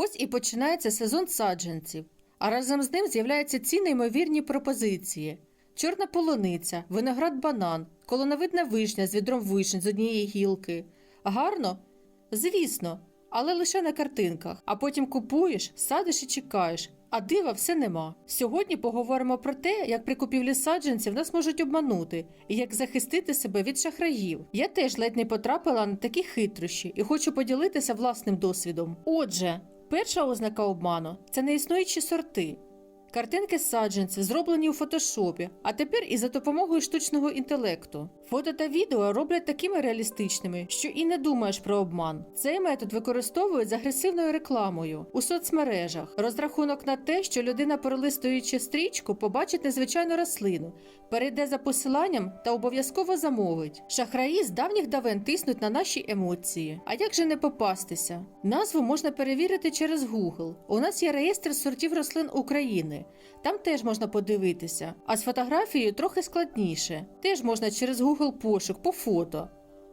Ось і починається сезон саджанців, а разом з ним з'являються ці неймовірні пропозиції: чорна полуниця, виноград банан, колоновидна вишня з відром вишень з однієї гілки. Гарно? Звісно, але лише на картинках. А потім купуєш, садиш і чекаєш. А дива все нема. Сьогодні поговоримо про те, як при купівлі саджанців нас можуть обманути і як захистити себе від шахраїв. Я теж ледь не потрапила на такі хитрощі і хочу поділитися власним досвідом. Отже, перша ознака обману це неіснуючі сорти. Картинки саджанців зроблені у фотошопі, а тепер і за допомогою штучного інтелекту. Фото та відео роблять такими реалістичними, що і не думаєш про обман. Цей метод використовують з агресивною рекламою у соцмережах. Розрахунок на те, що людина, пролистуючи стрічку, побачить незвичайну рослину, перейде за посиланням та обов'язково замовить. Шахраї з давніх давен тиснуть на наші емоції. А як же не попастися? Назву можна перевірити через Google. У нас є реєстр сортів рослин України. Там теж можна подивитися. А з фотографією трохи складніше. Теж можна через Google пошук по фото.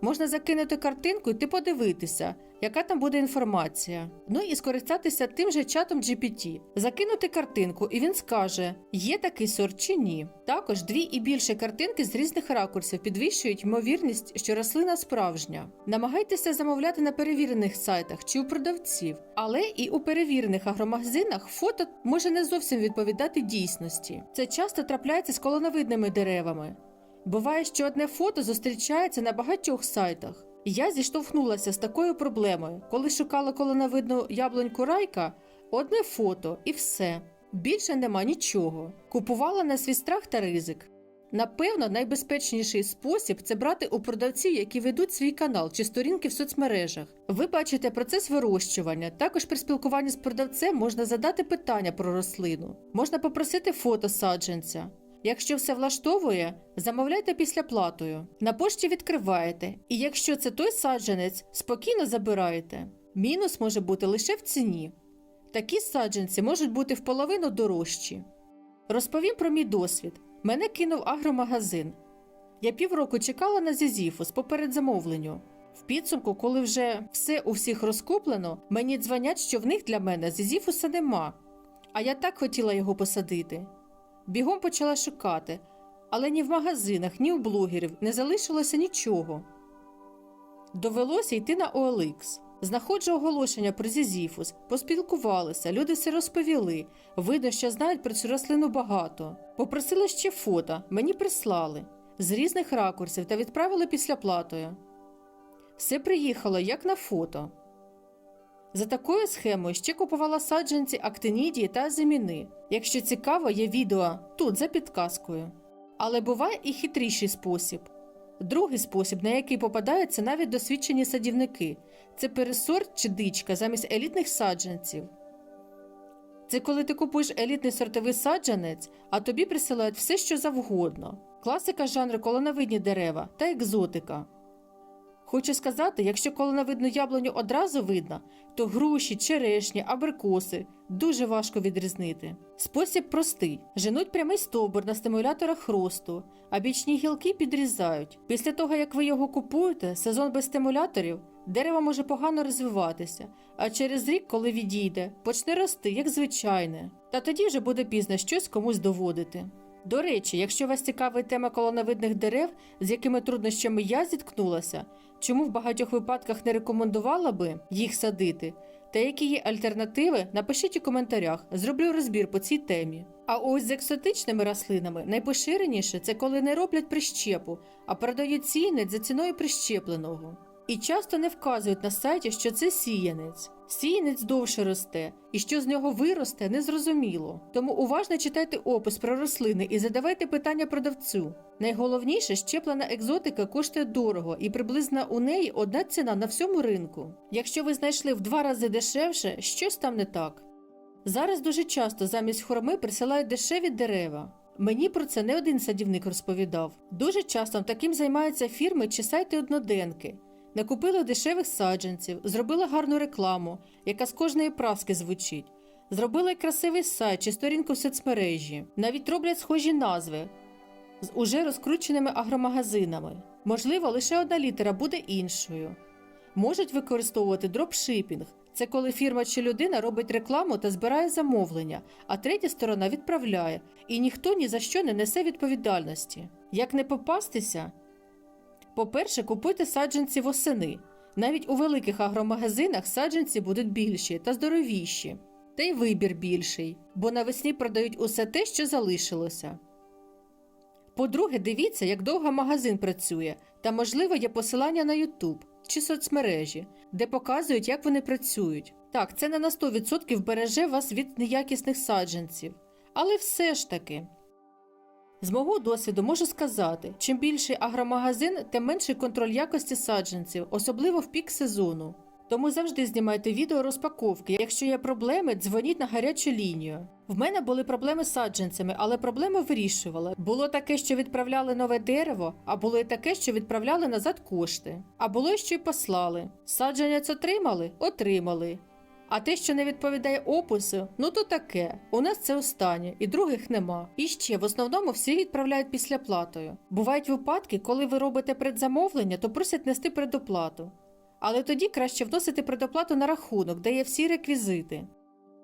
Можна закинути картинку і ти подивитися, яка там буде інформація. Ну і скористатися тим же чатом GPT. Закинути картинку, і він скаже, є такий сорт чи ні. Також дві і більше картинки з різних ракурсів підвищують ймовірність, що рослина справжня. Намагайтеся замовляти на перевірених сайтах чи у продавців, але і у перевірених агромагазинах фото може не зовсім відповідати дійсності. Це часто трапляється з колоновидними деревами. Буває, що одне фото зустрічається на багатьох сайтах. Я зіштовхнулася з такою проблемою, коли шукала колоновидну яблуньку райка, одне фото і все. Більше нема нічого. Купувала на свій страх та ризик. Напевно, найбезпечніший спосіб це брати у продавців, які ведуть свій канал чи сторінки в соцмережах. Ви бачите процес вирощування. Також при спілкуванні з продавцем можна задати питання про рослину, можна попросити фото саджанця. Якщо все влаштовує, замовляйте після платою. На пошті відкриваєте, і якщо це той саджанець, спокійно забираєте. Мінус може бути лише в ціні. Такі саджанці можуть бути в половину дорожчі. Розповім про мій досвід. Мене кинув агромагазин. Я півроку чекала на Зізіфус по передзамовленню. В підсумку, коли вже все у всіх розкуплено, мені дзвонять, що в них для мене Зізіфуса нема. А я так хотіла його посадити. Бігом почала шукати, але ні в магазинах, ні у блогерів не залишилося нічого. Довелося йти на OLX. Знаходжу оголошення про Зізіфус, поспілкувалися, люди все розповіли. Видно, що знають про цю рослину багато. Попросили ще фото, мені прислали з різних ракурсів та відправили після платою. Все приїхало як на фото. За такою схемою ще купувала саджанці актинідії та азиміни. Якщо цікаво, є відео тут за підказкою. Але буває і хитріший спосіб. Другий спосіб, на який попадаються навіть досвідчені садівники, це пересорт чи дичка замість елітних саджанців. Це коли ти купуєш елітний сортовий саджанець, а тобі присилають все, що завгодно. Класика жанру колоновидні дерева та екзотика. Хочу сказати, якщо колоновидну яблуню одразу видно, то груші, черешні, абрикоси дуже важко відрізнити. Спосіб простий: женуть прямий стовбур на стимуляторах росту, а бічні гілки підрізають. Після того, як ви його купуєте, сезон без стимуляторів, дерево може погано розвиватися, а через рік, коли відійде, почне рости як звичайне. Та тоді вже буде пізно щось комусь доводити. До речі, якщо вас цікавить тема колоновидних дерев, з якими труднощами я зіткнулася, чому в багатьох випадках не рекомендувала би їх садити, та які є альтернативи, напишіть у коментарях, зроблю розбір по цій темі. А ось з екзотичними рослинами найпоширеніше це коли не роблять прищепу, а продають сіянець за ціною прищепленого. І часто не вказують на сайті, що це сіянець. Сіянець довше росте, і що з нього виросте, незрозуміло. Тому уважно читайте опис про рослини і задавайте питання продавцю. Найголовніше, щеплена екзотика коштує дорого і приблизно у неї одна ціна на всьому ринку. Якщо ви знайшли в два рази дешевше, щось там не так. Зараз дуже часто замість хурми присилають дешеві дерева. Мені про це не один садівник розповідав. Дуже часто таким займаються фірми чи сайти одноденки. Накупили дешевих саджанців, зробили гарну рекламу, яка з кожної праски звучить. Зробили красивий сайт чи сторінку в соцмережі. Навіть роблять схожі назви з уже розкрученими агромагазинами. Можливо, лише одна літера буде іншою. Можуть використовувати дропшипінг. Це коли фірма чи людина робить рекламу та збирає замовлення, а третя сторона відправляє, і ніхто ні за що не несе відповідальності. Як не попастися? По-перше, купуйте саджанці восени. Навіть у великих агромагазинах саджанці будуть більші та здоровіші. Та й вибір більший, бо навесні продають усе те, що залишилося. По-друге, дивіться, як довго магазин працює, та, можливо, є посилання на YouTube чи соцмережі, де показують, як вони працюють. Так, це не на 100% береже вас від неякісних саджанців, але все ж таки. З мого досвіду можу сказати, чим більший агромагазин, тим менший контроль якості саджанців, особливо в пік сезону. Тому завжди знімайте відео розпаковки. Якщо є проблеми, дзвоніть на гарячу лінію. В мене були проблеми з саджанцями, але проблеми вирішували. Було таке, що відправляли нове дерево, а було й таке, що відправляли назад кошти. А було що й послали. Саджанець отримали? Отримали. А те, що не відповідає опису, ну то таке. У нас це останнє, і других нема. І ще в основному всі відправляють після платою. Бувають випадки, коли ви робите предзамовлення, то просять нести предоплату. Але тоді краще вносити предоплату на рахунок, де є всі реквізити.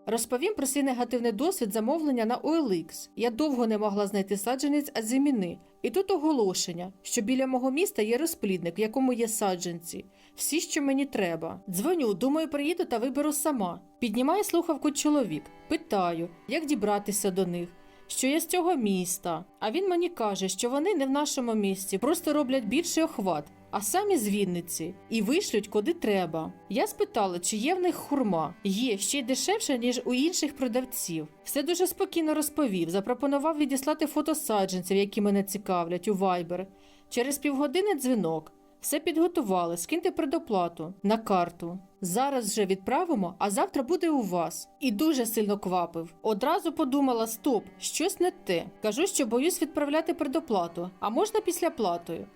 Розповім про свій негативний досвід замовлення на OLX. Я довго не могла знайти саджанець азиміни. І тут оголошення, що біля мого міста є розплідник, в якому є саджанці. Всі, що мені треба. Дзвоню, думаю, приїду та виберу сама. Піднімає слухавку чоловік. Питаю, як дібратися до них. Що я з цього міста. А він мені каже, що вони не в нашому місті, просто роблять більший охват, а самі з Вінниці, і вишлють куди треба. Я спитала, чи є в них хурма. Є ще й дешевше, ніж у інших продавців. Все дуже спокійно розповів. Запропонував відіслати фото саджанців, які мене цікавлять, у Viber. Через півгодини дзвінок. Все підготували, скиньте предоплату на карту. Зараз вже відправимо, а завтра буде у вас. І дуже сильно квапив. Одразу подумала: стоп, щось не те. Кажу, що боюсь відправляти предоплату, а можна після платою.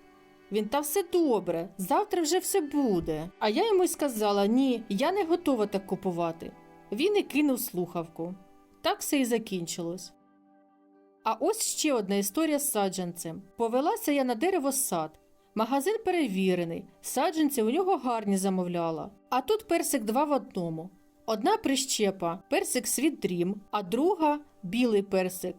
Він та все добре, завтра вже все буде. А я йому й сказала: ні, я не готова так купувати. Він і кинув слухавку. Так все і закінчилось. А ось ще одна історія з саджанцем. Повелася я на дерево сад. Магазин перевірений, саджанці у нього гарні замовляла. А тут персик два в одному. Одна прищепа персик Світ Дрім, а друга білий персик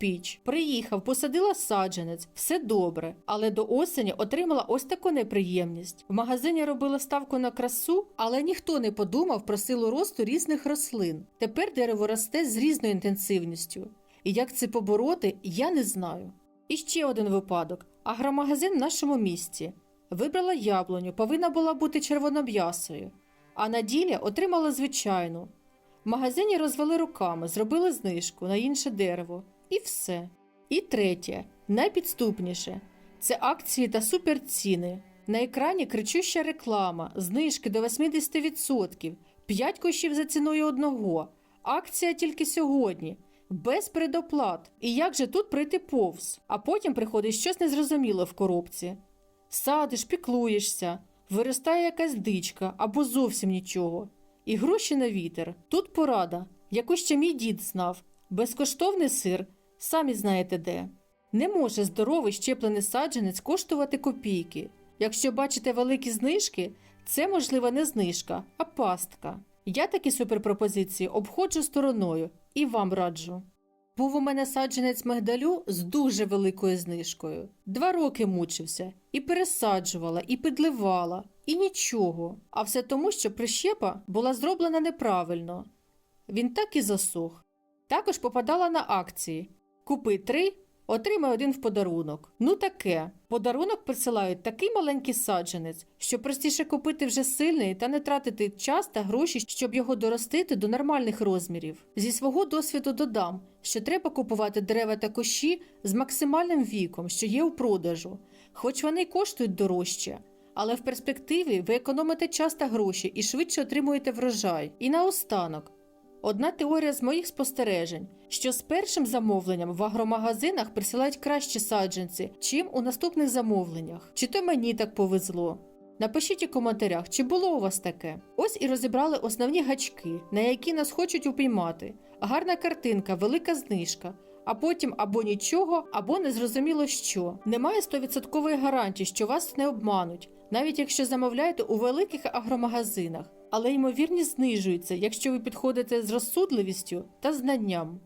Peach. Приїхав, посадила саджанець, все добре. Але до осені отримала ось таку неприємність. В магазині робила ставку на красу, але ніхто не подумав про силу росту різних рослин. Тепер дерево росте з різною інтенсивністю. І як це побороти, я не знаю. І ще один випадок: агромагазин в нашому місті. Вибрала яблуню, повинна була бути червоном'ясою, а на ділі отримала звичайну. В магазині розвели руками, зробили знижку на інше дерево. І все. І третє, найпідступніше це акції та суперціни. На екрані кричуща реклама, знижки до 80%, 5 кущів за ціною одного. Акція тільки сьогодні без предоплат. І як же тут пройти повз? А потім приходить щось незрозуміле в коробці. Садиш, піклуєшся, виростає якась дичка або зовсім нічого. І гроші на вітер. Тут порада, яку ще мій дід знав. Безкоштовний сир, самі знаєте де. Не може здоровий щеплений саджанець коштувати копійки. Якщо бачите великі знижки, це можливо не знижка, а пастка. Я такі суперпропозиції обходжу стороною і вам раджу. Був у мене саджанець мигдалю з дуже великою знижкою. Два роки мучився і пересаджувала, і підливала, і нічого. А все тому, що прищепа була зроблена неправильно. Він так і засох. Також попадала на акції: купи три, отримай один в подарунок. Ну таке. Подарунок присилають такий маленький саджанець, що простіше купити вже сильний та не тратити час та гроші, щоб його доростити до нормальних розмірів. Зі свого досвіду додам, що треба купувати дерева та кущі з максимальним віком, що є у продажу, хоч вони й коштують дорожче. Але в перспективі ви економите час та гроші і швидше отримуєте врожай. І наостанок. Одна теорія з моїх спостережень, що з першим замовленням в агромагазинах присилають кращі саджанці, чим у наступних замовленнях. Чи то мені так повезло? Напишіть у коментарях, чи було у вас таке. Ось і розібрали основні гачки, на які нас хочуть упіймати. Гарна картинка, велика знижка. А потім або нічого, або незрозуміло що. Немає 100% гарантії, що вас не обмануть, навіть якщо замовляєте у великих агромагазинах. Але ймовірність знижується, якщо ви підходите з розсудливістю та знанням.